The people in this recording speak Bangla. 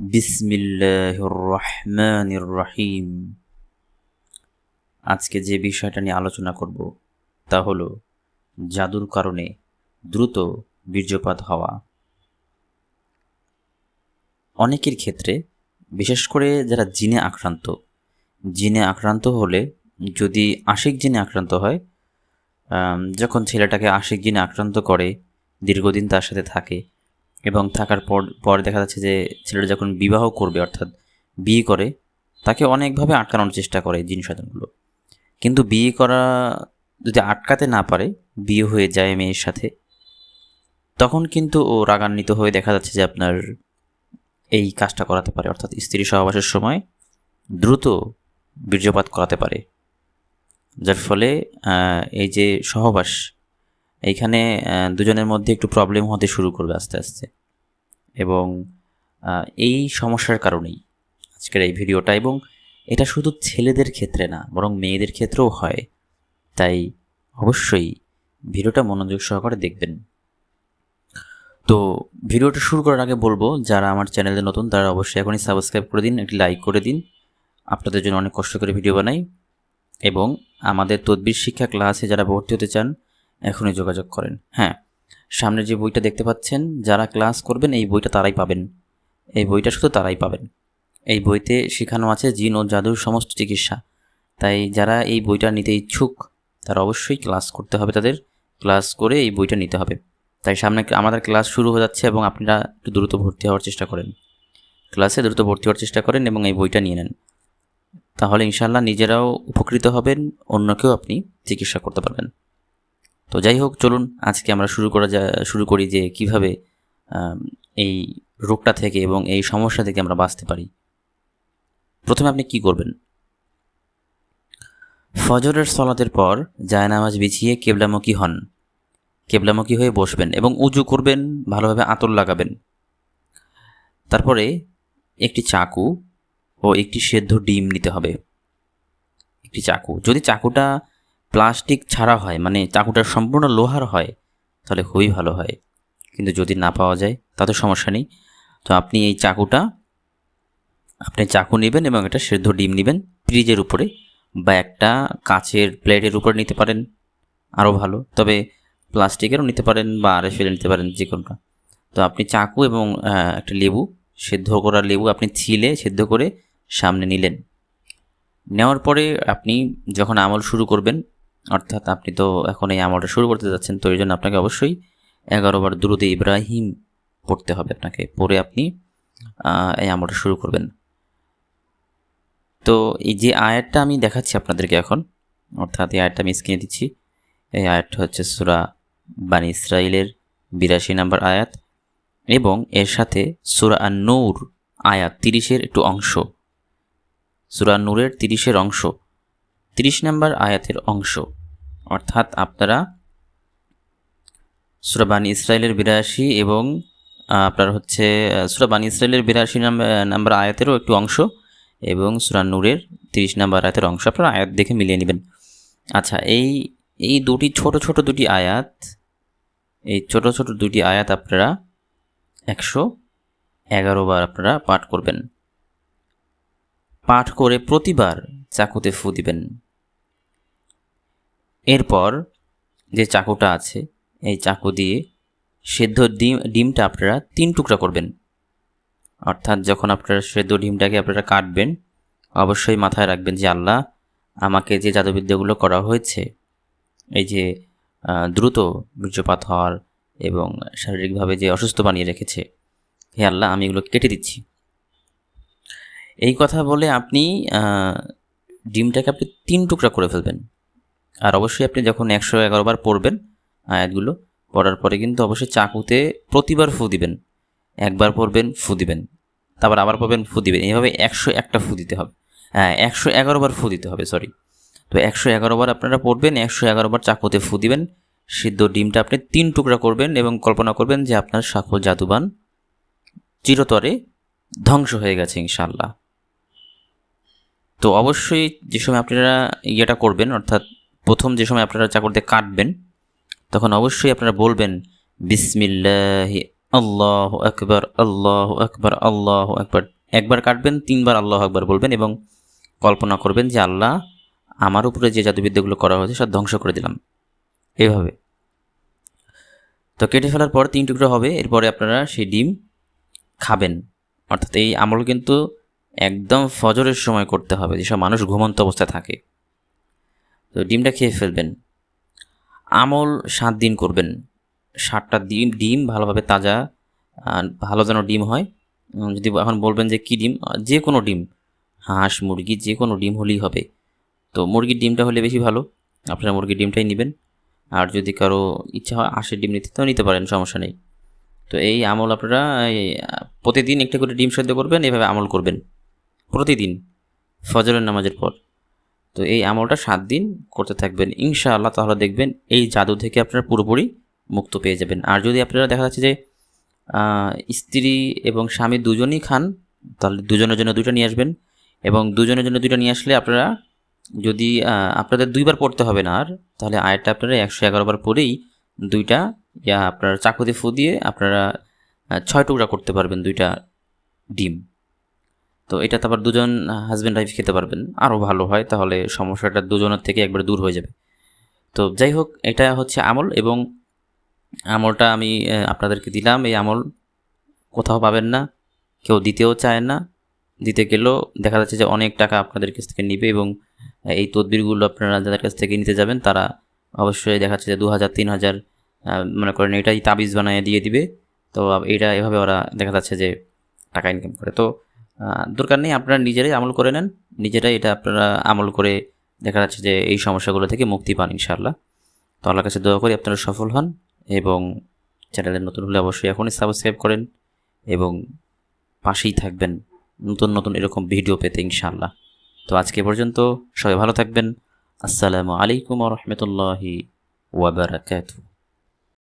বিসমিল্লাহির রহমানির রহিম। আজকে যে বিষয়টা নিয়ে আলোচনা করব তা হলো জাদুর কারণে দ্রুত বীর্যপাত হওয়া। অনেকের ক্ষেত্রে, বিশেষ করে যারা জিনে আক্রান্ত জিনে আক্রান্ত হলে যদি আশিক জিনে আক্রান্ত হয় যখন ছেলেটাকে আশিক জিনে আক্রান্ত করে, দীর্ঘদিন তার সাথে থাকে এবং থাকার পর পর দেখা যাচ্ছে যে ছেলেটা যখন বিবাহ করবে, অর্থাৎ বিয়ে করে, তাকে অনেকভাবে আটকানোর চেষ্টা করে জিন শয়তানগুলো কিন্তু বিয়ে করা যদি আটকাতে না পারে, বিয়ে হয়ে যায় মেয়ের সাথে, তখন কিন্তু ও রাগান্বিত হয়ে দেখা যাচ্ছে যে আপনার এই কাজটা করাতে পারে। অর্থাৎ স্ত্রী সহবাসের সময় দ্রুত বীর্যপাত করাতে পারে। যার ফলে এই যে সহবাস এইখানে দুজনের মধ্যে একটু প্রবলেম হতে শুরু করবে আস্তে আস্তে। এবং এই সমস্যার কারণেই আজকের এই ভিডিওটা এবং এটা শুধু ছেলেদের ক্ষেত্রে না, বরং মেয়েদের ক্ষেত্রেও হয়। তাই অবশ্যই ভিডিওটা মনোযোগ সহকারে দেখবেন। তো ভিডিওটা শুরু করার আগে বলব, যারা আমার চ্যানেলে নতুন, তারা অবশ্যই এখনই সাবস্ক্রাইব করে দিন, একটি লাইক করে দিন। আপনাদের জন্য অনেক কষ্ট করে ভিডিও বানাই। এবং আমাদের তদবির শিক্ষা ক্লাসে যারা ভর্তি হতে চান এখনই যোগাযোগ করেন। হ্যাঁ সামনে যে বইটা দেখতে পাচ্ছেন, যারা ক্লাস করবেন, এই বইটা তারাই পাবেন। এই বইটা শুধু তারাই পাবেন। এই বইতে শেখানো আছে জিন ও জাদুর সমস্ত চিকিৎসা। তাই যারা এই বইটা নিতে ইচ্ছুক, তারা অবশ্যই ক্লাস করতে হবে তাদের। ক্লাস করে এই বইটা নিতে হবে। তাই সামনে আমাদের ক্লাস শুরু হয়ে যাচ্ছে এবং আপনারা একটু দ্রুত ভর্তি হওয়ার চেষ্টা করেন। ক্লাসে দ্রুত ভর্তি হওয়ার চেষ্টা করেন এবং এই বইটা নিয়ে নেন। তাহলে ইনশাল্লাহ নিজেরাও উপকৃত হবেন, অন্যকেও আপনি চিকিৎসা করতে পারবেন। তো যাই হোক, চলুন আজকে আমরা শুরু করা যা, শুরু করি যে কীভাবে এই রোগটা থেকে এবং এই সমস্যা থেকে আমরা বাঁচতে পারি। প্রথমে আপনি কি করবেন? ফজরের সলাতের পর জায়নামাজ বিছিয়ে কেবলামুখী হন। কেবলামুখী হয়ে বসবেন এবং উজু করবেন, ভালোভাবে আতর লাগাবেন। তারপরে একটি চাকু ও একটি সেদ্ধ ডিম নিতে হবে। একটি চাকু। যদি চাকুটা প্লাস্টিক ছাড়া হয় মানে চাকুটা সম্পূর্ণ লোহার হয়, তাহলে খুবই ভালো হয়। কিন্তু যদি না পাওয়া যায় তাতে সমস্যা নেই। তো আপনি এই চাকুটা, আপনি চাকু নেবেন এবং একটা সেদ্ধ ডিম নেবেন, ফ্রিজের উপরে বা একটা কাঁচের প্লেটের উপরে নিতে পারেন, আরও ভালো। তবে প্লাস্টিকেরও নিতে পারেন বা আরে ফেলে নিতে পারেন যে কোনটা। তো আপনি চাকু এবং একটা লেবু, সেদ্ধ করা লেবু আপনি ছিলে সেদ্ধ করে সামনে নিলেন। নেওয়ার পরে আপনি যখন আমল শুরু করবেন অর্থাৎ আপনি তো এখন এই আমলটা শুরু করতে যাচ্ছেন, তো এই জন্য আপনাকে অবশ্যই এগারোবার দুরুদে ইব্রাহিম পড়তে হবে আপনাকে। পরে আপনি এই আমলটা শুরু করবেন। তো এই যে আয়াতটা আমি দেখাচ্ছি আপনাদেরকে এখন, অর্থাৎ এই আয়াতটা আমি স্ক্রিনে দিচ্ছি। এই আয়াতটা হচ্ছে সুরা বানি ইসরায়েলের বিরাশি নম্বর আয়াত এবং এর সাথে সুরা নূর আয়াত তিরিশের একটু অংশ। সুরা নূরের তিরিশের অংশ। তিরিশ নম্বর আয়াতের অংশ। অর্থাৎ আপনারা সুরা বানি ইসরায়েলের বিরাশি এবং আপনার হচ্ছে আহ, সুরা বানি ইসরায়েলের বিরাশি নাম্বার আয়াতেরও একটু অংশ এবং সুরা নূরের তিরিশ নম্বর আয়াতের অংশ। আপনারা আয়াত দেখে মিলিয়ে নেবেন। আচ্ছা এই এই দুটি ছোট ছোট দুটি আয়াত এই ছোট ছোট দুটি আয়াত আপনারা একশো এগারো বার আপনারা পাঠ করবেন। পাঠ করে প্রতিবার চাকুতে ফু দিবেন। এরপর যে চাকুটা আছে, এই চাকু দিয়ে সেদ্ধ ডিম, ডিমটা আপনারা তিন টুকরা করবেন। অর্থাৎ যখন আপনারা সেদ্ধ ডিমটাকে আপনারা কাটবেন, অবশ্যই মাথায় রাখবেন যে আল্লাহ আমাকে যে জাদুবিদ্যাগুলো করা হয়েছে, এই যে দ্রুত বীর্যপাত হওয়ার এবং শারীরিকভাবে যে অসুস্থ বানিয়ে রেখেছে, হে আল্লাহ আমি এগুলো কেটে দিচ্ছি। এই কথা বলে আপনি ডিমটাকে আপনি তিন টুকরা করে ফেলবেন। আর অবশ্যই আপনি যখন একশো এগারো বার পড়বেন আয়াতগুলো, পড়ার পরে কিন্তু অবশ্যই চাকুতে প্রতিবার ফু দিবেন। একবার পড়বেন, ফু দিবেন। তারপর আবার পড়বেন, ফু দিবেন। এইভাবে একশো একটা ফু দিতে হবে। হ্যাঁ একশো এগারো বার ফু দিতে হবে সরি তো একশো এগারো বার আপনারা পড়বেন, একশো এগারো বার চাকুতে ফু দিবেন। সিদ্ধ ডিমটা আপনি তিন টুকরা করবেন এবং কল্পনা করবেন যে আপনার সাফল জাদুবান চিরতরে ধ্বংস হয়ে গেছে ইনশাল্লাহ তো অবশ্যই যে সময় আপনারা ইয়েটা করবেন, অর্থাৎ প্রথম যে সময় আপনারা চাকরতে কাটবেন তখন অবশ্যই আপনারা বলবেন, বিসমিল্লাহি, আল্লাহ আকবার আল্লাহ আকবার আল্লাহ আকবার। একবার কাটবেন তিনবার আল্লাহ আকবার বলবেন এবং কল্পনা করবেন যে, আল্লাহ, আমার উপরে যে জাদুবিদ্যাগুলো করা হয়েছে, সব ধ্বংস করে দিলাম। এভাবে। তো কেটে ফেলার পর তিন টুকরো হবে, এরপরে আপনারা সেই ডিম খাবেন। অর্থাৎ এই আমল কিন্তু একদম ফজরের সময় করতে হবে, যেসব মানুষ ঘুমন্ত অবস্থায় থাকে। তো ডিমটা খেয়ে ফেলবেন। আমল সাত দিন করবেন। সাতটা ডিম ডিম ভালোভাবে তাজা ভালো যেন ডিম হয়। যদি এখন বলবেন যে কী ডিম যে কোনো ডিম, হাঁস, মুরগি, যে কোনো ডিম হলেই হবে। তো মুরগির ডিমটা হলে বেশি ভালো। আপনারা মুরগির ডিমটাই নেবেন। আর যদি কারও ইচ্ছা হয় হাঁসের ডিম নিতে, তো নিতে পারেন, সমস্যা নেই। তো এই আমল আপনারা প্রতিদিন একটা করে ডিম সেদ্ধ করবেন, এভাবে আমল করবেন। প্রতিদিন, ফজরের নামাজের পর। তো এই আমলটা সাত দিন করতে থাকবেন। ইনশাআল্লাহ তাহলে দেখবেন এই জাদু থেকে আপনারা পুরোপুরি মুক্ত পেয়ে যাবেন। আর যদি আপনারা দেখা যাচ্ছে যে স্ত্রী এবং স্বামী দুজনই খান, তাহলে দুজনের জন্য দুইটা নিয়ে আসবেন। এবং দুজনের জন্য দুইটা নিয়ে আসলে আপনারা যদি আপনাদের দুইবার পড়তে হবে না আর, তাহলে আয়টা আপনারা একশো এগারো বার পরেই দুইটা, ইয়া আপনার চাকুতে ফু দিয়ে আপনারা ছয় টুকরা করতে পারবেন দুইটা ডিম। তো এটা তো আবার দুজন হাজব্যান্ড ওয়াইফ খেতে পারবেন। আরও ভালো হয়, তাহলে সমস্যাটা দুজনের থেকে একবার দূর হয়ে যাবে। তো যাই হোক, এটা হচ্ছে আমল এবং আমলটা আমি আপনাদেরকে দিলাম। এই আমল কোথাও পাবেন না, কেউ দিতেও চায় না। দিতে গেলেও দেখা যাচ্ছে যে অনেক টাকা আপনাদের কাছ থেকে নিবে এবং এই তদবিরগুলো আপনারা যাদের কাছ থেকে নিতে যাবেন, তারা অবশ্যই দেখা যাচ্ছে যে দু হাজার, তিন হাজার মনে করেন এটাই তাবিজ বানিয়ে দিয়ে দিবে। তো এটা এভাবে ওরা দেখা যাচ্ছে যে টাকা ইনকাম করে। তো দরকার নেই, আপনারা নিজেরাই আমল করে নেন। নিজেরাই এটা আপনারা আমল করে দেখা যাচ্ছে যে এই সমস্যাগুলো থেকে মুক্তি পান ইনশাআল্লাহ। তো আল্লাহর কাছে দোয়া করি আপনারা সফল হন এবং চ্যানেলে নতুন হলে অবশ্যই এখনই সাবস্ক্রাইব করেন এবং পাশেই থাকবেন নতুন নতুন এরকম ভিডিও পেতে ইনশাআল্লাহ। তো আজকে পর্যন্ত সবাই ভালো থাকবেন। আসসালামু আলাইকুম রহমতুল্লাহি ওয়াবারাকাতুহ